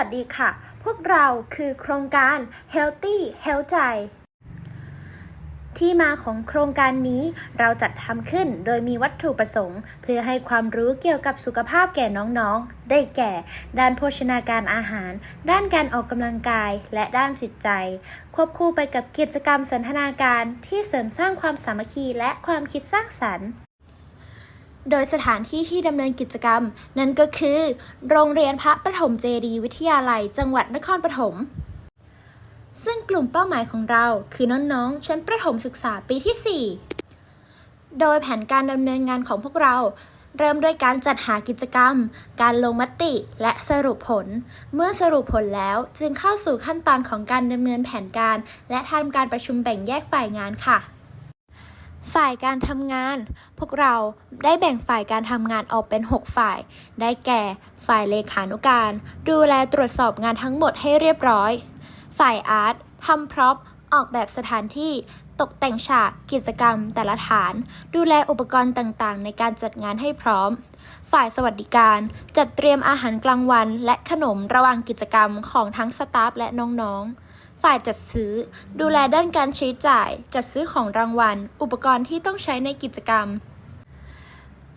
วัสดีค่ะ พวกเราคือโครงการ Healthy Health ใจที่มาของโครงการนี้เราจัดทำขึ้นโดยมีวัตถุประสงค์ เพื่อให้ความรู้เกี่ยวกับสุขภาพแก่น้องๆ ได้แก่ ด้านโภชนาการอาหาร ด้านการออกกำลังกาย และด้านจิตใจ ควบคู่ไปกับกิจกรรมสันทนาการที่เสริมสร้างความสามัคคีและความคิดสร้างสรรค์ โดยสถานที่ที่ดำเนินกิจกรรม นั่นก็คือ โรงเรียนพระประถมเจดียวิทยาลัย จังหวัดนครปฐม ซึ่งกลุ่มเป้าหมายของเราคือน้องๆ ชั้นประถมศึกษาปีที่ 4 โดยแผนการดำเนินงานของพวกเรา เริ่มด้วยการจัดหากิจกรรม การลงมติ และสรุปผล เมื่อสรุปผลแล้วจึงเข้าสู่ขั้นตอนของการดำเนินแผนการ และทำการประชุมแบ่งแยกฝ่ายงานค่ะ ฝ่ายการทำงาน พวกเราได้แบ่งฝ่ายการทำงานออกเป็น 6 ฝ่าย ได้แก่ ฝ่ายเลขานุการ ดูแลตรวจสอบงานทั้งหมดให้เรียบร้อย ฝ่ายอาร์ตทำพร็อพออกแบบสถานที่ตกแต่งฉากกิจกรรมแต่ละฐาน ดูแลอุปกรณ์ต่างๆ ในการจัดงานให้พร้อม ฝ่ายสวัสดิการจัดเตรียมอาหารกลางวัน และขนมระหว่างกิจกรรมของทั้งสตาฟและน้องๆ ฝ่ายจัดซื้อ ดูแลด้านการใช้จ่าย จัดซื้อของรางวัล อุปกรณ์ที่ต้องใช้ในกิจกรรม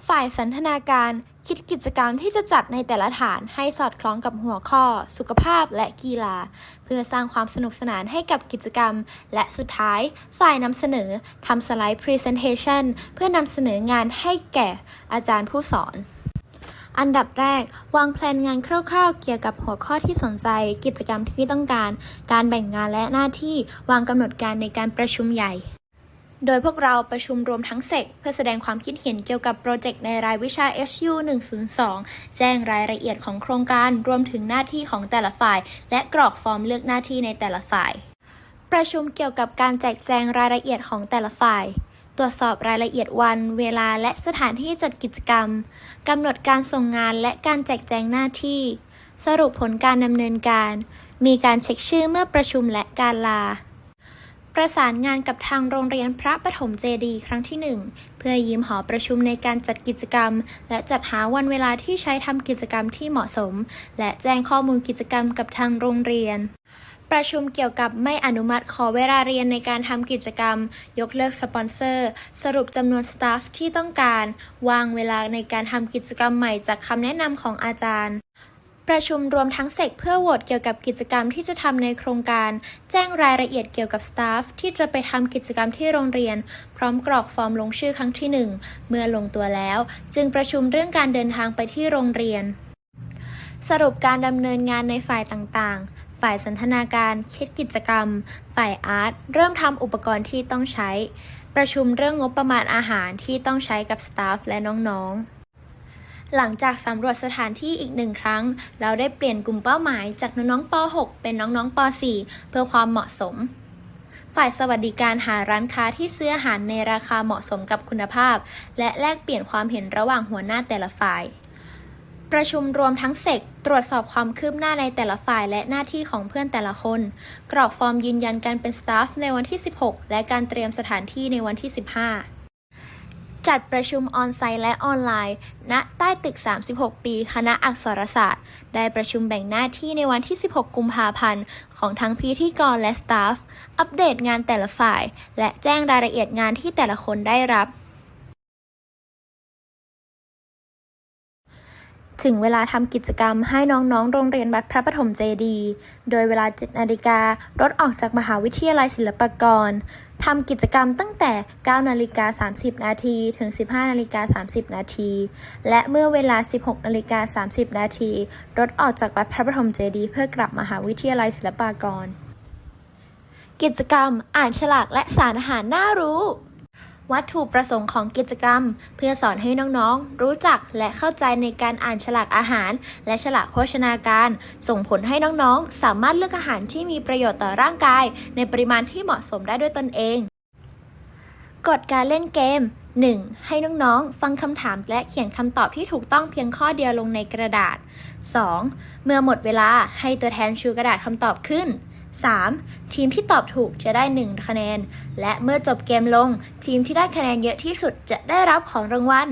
ฝ่ายสันทนาการคิดกิจกรรมที่จะจัดในแต่ละฐานให้สอดคล้องกับหัวข้อ สุขภาพและกีฬา เพื่อสร้างความสนุกสนานให้กับกิจกรรม และสุดท้าย ฝ่ายนำเสนอทำสไลด์ Presentation เพื่อนำเสนองานให้แก่อาจารย์ผู้สอน อันดับแรก วางแผนงานคร่าวๆ เกี่ยวกับหัวข้อที่สนใจ กิจกรรมที่ต้องการ การแบ่งงานและหน้าที่วางกำหนดการในการประชุมใหญ่ โดยพวกเราประชุมรวมทั้งเซกเพื่อแสดงความคิดเห็นเกี่ยวกับโปรเจกต์ในรายวิชา SU 102 แจ้งรายละเอียดของโครงการรวมถึงหน้าที่ของแต่ละฝ่าย และกรอกฟอร์มเลือกหน้าที่ในแต่ละฝ่าย ประชุมเกี่ยวกับการแจกแจงรายละเอียดของแต่ละฝ่าย ตรวจสอบรายละเอียดวัน เวลาและสถานที่จัดกิจกรรม กำหนดการส่งงานและการแจกแจงหน้าที่ สรุปผลการดำเนินการ มีการเช็คชื่อเมื่อประชุมและการลา ประสานงานกับทางโรงเรียนพระปฐมเจดีครั้งที่ 1 เพื่อยืมหอประชุมในการจัดกิจกรรม และจัดหาวันเวลาที่ใช้ทำกิจกรรมที่เหมาะสม และแจ้งข้อมูลกิจกรรมกับทางโรงเรียน ประชุมเกี่ยวกับไม่อนุมัติขอเวลาเรียนในการทำกิจกรรม ยกเลิกสปอนเซอร์ สรุปจำนวนสตาฟที่ต้องการ วางเวลาในการทำกิจกรรมใหม่จากคำแนะนำของอาจารย์ประชุมรวมทั้งเซกเพื่อโหวตเกี่ยวกับกิจกรรมที่จะทำในโครงการ แจ้งรายละเอียดเกี่ยวกับสตาฟที่จะไปทำกิจกรรมที่โรงเรียน พร้อมกรอกฟอร์มลงชื่อครั้งที่ 1 เมื่อลงตัวแล้ว จึงประชุมเรื่องการเดินทางไปที่โรงเรียน สรุปการดำเนินงานในฝ่ายต่างๆ ฝ่ายสันทนาการคิดกิจกรรม ฝ่ายอาร์ตเริ่มทำอุปกรณ์ที่ต้องใช้ ประชุมเรื่องงบประมาณอาหารที่ต้องใช้กับสตาฟและน้องๆหลังจากสำรวจสถานที่อีกหนึ่งครั้ง เราได้เปลี่ยนกลุ่มเป้าหมายจากน้องๆป .6 เป็นน้องๆป .4 เพื่อความเหมาะสม ฝ่ายสวัสดิการหาร้านค้าที่ซื้ออาหารในราคาเหมาะสมกับคุณภาพ และแลกเปลี่ยนความเห็นระหว่างหัวหน้าแต่ละฝ่าย ประชุมรวมทั้งเซกตรวจสอบความคืบหน้าในแต่ละฝ่ายและหน้าที่ของเพื่อนแต่ละคน กรอกฟอร์มยืนยันการเป็นสตาฟในวันที่ 16 และการเตรียมสถานที่ในวันที่ 15 จัดประชุมออนไซต์และออนไลน์ณใต้ตึก 36 ปี คณะอักษรศาสตร์ ได้ประชุมแบ่งหน้าที่ในวันที่ 16 กุมภาพันธ์ ของทั้งพิธีกรและสตาฟ อัปเดตงานแต่ละฝ่าย และแจ้งรายละเอียดงานที่แต่ละคนได้รับ ถึงเวลาทำกิจกรรมให้น้องๆ โรงเรียนวัดพระปฐมเจดี โดยเวลา7นาฬิการถออกจากมหาวิทยาลัยศิลปากรทำกิจกรรมตั้งแต่ 9 นาฬิกา 30 นาที ถึง 15 นาฬิกา 30 นาที และเมื่อเวลา 16 นาฬิกา 30 นาทีรถออกจากวัดพระปฐมเจดีเพื่อกลับมหาวิทยาลัยศิลปากร กิจกรรมอ่านฉลากและสารอาหารน่ารู้ วัตถุประสงค์ของกิจกรรม เพื่อสอนให้น้องๆ รู้จักและเข้าใจในการอ่านฉลากอาหาร และฉลากโภชนาการ ส่งผลให้น้องๆ สามารถเลือกอาหารที่มีประโยชน์ต่อร่างกาย ในปริมาณที่เหมาะสมได้ด้วยตนเองกฎการเล่นเกม 1. ให้น้องๆ ฟังคำถามและเขียนคำตอบที่ถูกต้องเพียงข้อเดียวลงในกระดาษ 2. เมื่อหมดเวลาให้ตัวแทนชูกระดาษคำตอบขึ้น 3. ทีมที่ตอบถูกจะได้ 1 คะแนน และเมื่อจบเกมลง ทีมที่ได้คะแนนเยอะที่สุดจะได้รับของรางวัล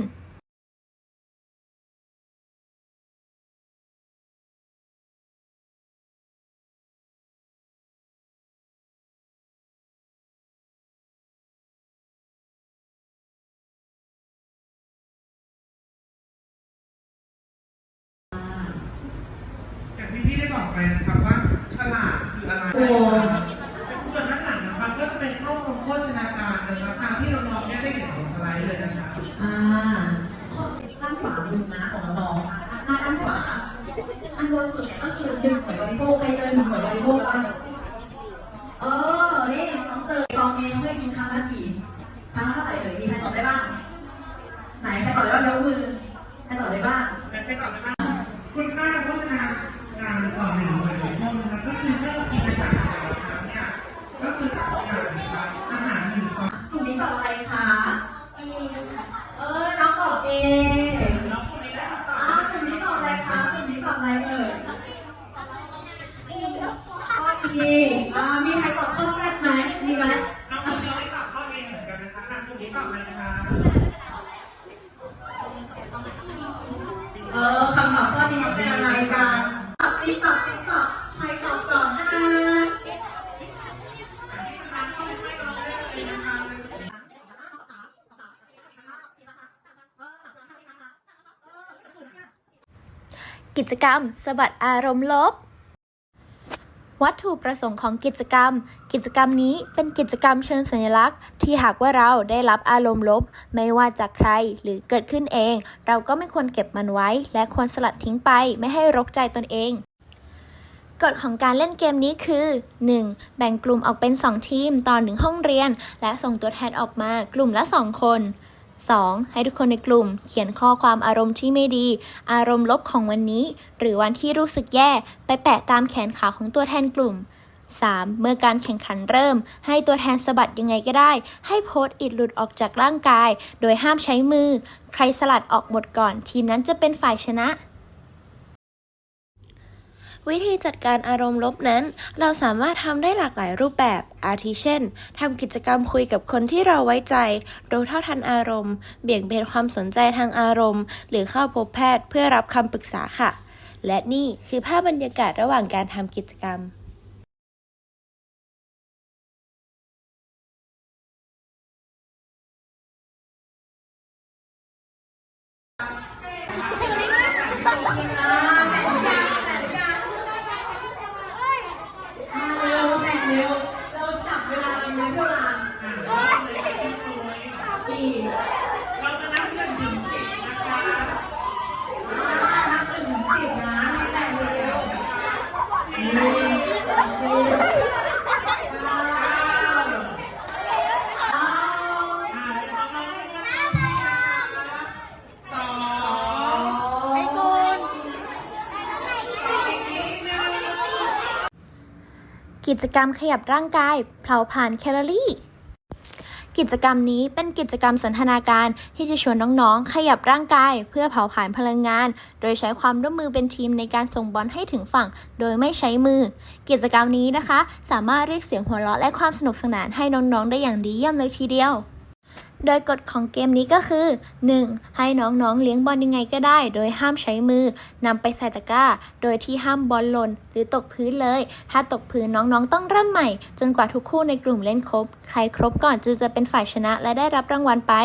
อางที่พี่ได้บอกไปนะครับว่าฉลาด ตัวส่วนด้านหลังนะครับก็จะเป็นข้อมูลโฆษณาการนะครับตามที่น้องๆเนี่ยได้เห็นของสไลด์เลยนะครับอ่าด้านขวามือนะของน้องหน้าด้านขวาอันบนสุดก็คือดึงหน่วยบริโภคไปเลยดึงหน่วยบริโภคไปงเออ นี่น้องเตยตอนนี้เคยกินครั้งละกี่ครั้งละเท่าไหร่เอ่ยมีใครตอบได้บ้าง ไหนใครตอบได้บ้างยกมือใครตอบได้บ้าง เป็นไปต่อเลยว่าคุณค่าโฆษณางานต่อหนึ่งหน่วยบริโภคนะครับก็คือเมื่อเรากินอาหารนะครับเนี่ยก็คืออาหารนะครับอาหารหนึ่งต่อก ลุ่มนี้ตอบอะไรคะเออ น้องตอบเอ น้องคนนี้ได้คำตอบ อ้าวกลุ่มนี้ตอบอะไรคะกลุ่มนี้ตอบอะไรเอ่ยข้อดีอ่ามีใครตอบข้อแรกไหมมีไหม น้องคนนี้ได้ตอบข้อเองเหมือนกันนะครับทางคนนี้ตอบอะไรนะครับ เออคำตอบข้อนี้เป็นอะไรกันตอบติ๊กตอบติ๊กตอบใครตอบก่อนนะ กิจกรรมสะบัดอารมณ์ลบ วัตถุประสงค์ของกิจกรรม กิจกรรมนี้เป็นกิจกรรมเชิงสัญลักษณ์ ที่หากว่าเราได้รับอารมณ์ลบ ไม่ว่าจากใครหรือเกิดขึ้นเอง เราก็ไม่ควรเก็บมันไว้ และควรสลัดทิ้งไปไม่ให้รกใจตนเองกฎของการเล่นเกมนี้คือ 1. แบ่งกลุ่มออกเป็น 2 ทีมต่อหนึ่งห้องเรียน และส่งตัวแทนออกมากลุ่มละ 2 คน 2. ให้ทุกคนในกลุ่มเขียนข้อความอารมณ์ที่ไม่ดี อารมณ์ลบของวันนี้ หรือวันที่รู้สึกแย่ไปแปะตามแขนขาของตัวแทนกลุ่ม 3. เมื่อการแข่งขันเริ่ม ให้ตัวแทนสะบัดยังไงก็ได้ ให้โพสต์อิดหลุดออกจากร่างกาย โดยห้ามใช้มือ ใครสลัดออกหมดก่อน ทีมนั้นจะเป็นฝ่ายชนะ วิธีจัดการอารมณ์ลบนั้น เราสามารถทำได้หลากหลายรูปแบบ อาทิเช่นทำกิจกรรมคุยกับคนที่เราไว้ใจ รู้เท่าทันอารมณ์ เบี่ยงเบนความสนใจทางอารมณ์ หรือเข้าพบแพทย์เพื่อรับคำปรึกษาค่ะ และนี่คือภาพบรรยากาศระหว่างการทำกิจกรรม อ่าเร็วแบ่งเร็ว เราจับเวลาเป็นเวลากี่ เราจะนับหนึ่งถึงสิบนะคะ อ่านับหนึ่งถึงสิบนะแบ่งเร็วหนึ่งสองเก้าเก้า อ่าเดี๋ยวน้องๆนะคะสอง ไม่กุล กิจกรรมขยับร่างกายเผาผ่านแคลอรี่ กิจกรรมนี้เป็นกิจกรรมสันทนาการที่จะชวนน้องๆ ขยับร่างกายเพื่อเผาผลาญพลังงาน โดยใช้ความร่วมมือเป็นทีมในการส่งบอลให้ถึงฝั่ง โดยไม่ใช้มือ กิจกรรมนี้นะคะ สามารถเรียกเสียงหัวเราะและความสนุกสนานให้น้องๆ ได้อย่างดีเยี่ยมเลยทีเดียว โดยกฎของเกมนี้ก็คือ 1. ให้น้องๆเลี้ยงบอลยังไงก็ได้ โดยห้ามใช้มือนำไปใส่ตะกร้า โดยที่ห้ามบอลหล่นหรือตกพื้นเลย ถ้าตกพื้นน้องๆต้องเริ่มใหม่ จนกว่าทุกคู่ในกลุ่มเล่นครบ ใครครบก่อนจึงจะเป็นฝ่ายชนะและได้รับรางวัลไป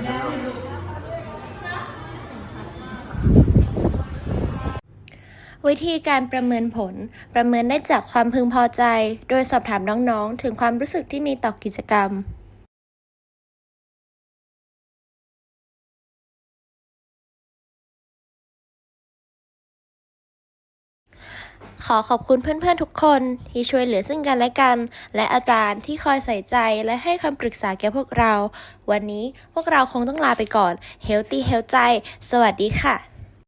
ายกันอยู่วิธีการประเมินผล ประเมินได้จากความพึงพอใจ โดยสอบถามน้องๆ ถึงความรู้สึกที่มีต่อกิจกรรม ขอขอบคุณเพื่อนๆทุกคนที่ช่วยเหลือซึ่งกันและกัน และอาจารย์ที่คอยใส่ใจและให้คำปรึกษาแก่พวกเรา วันนี้พวกเราคงต้องลาไปก่อน เฮลตี้เฮลใจ สวัสดีค่ะ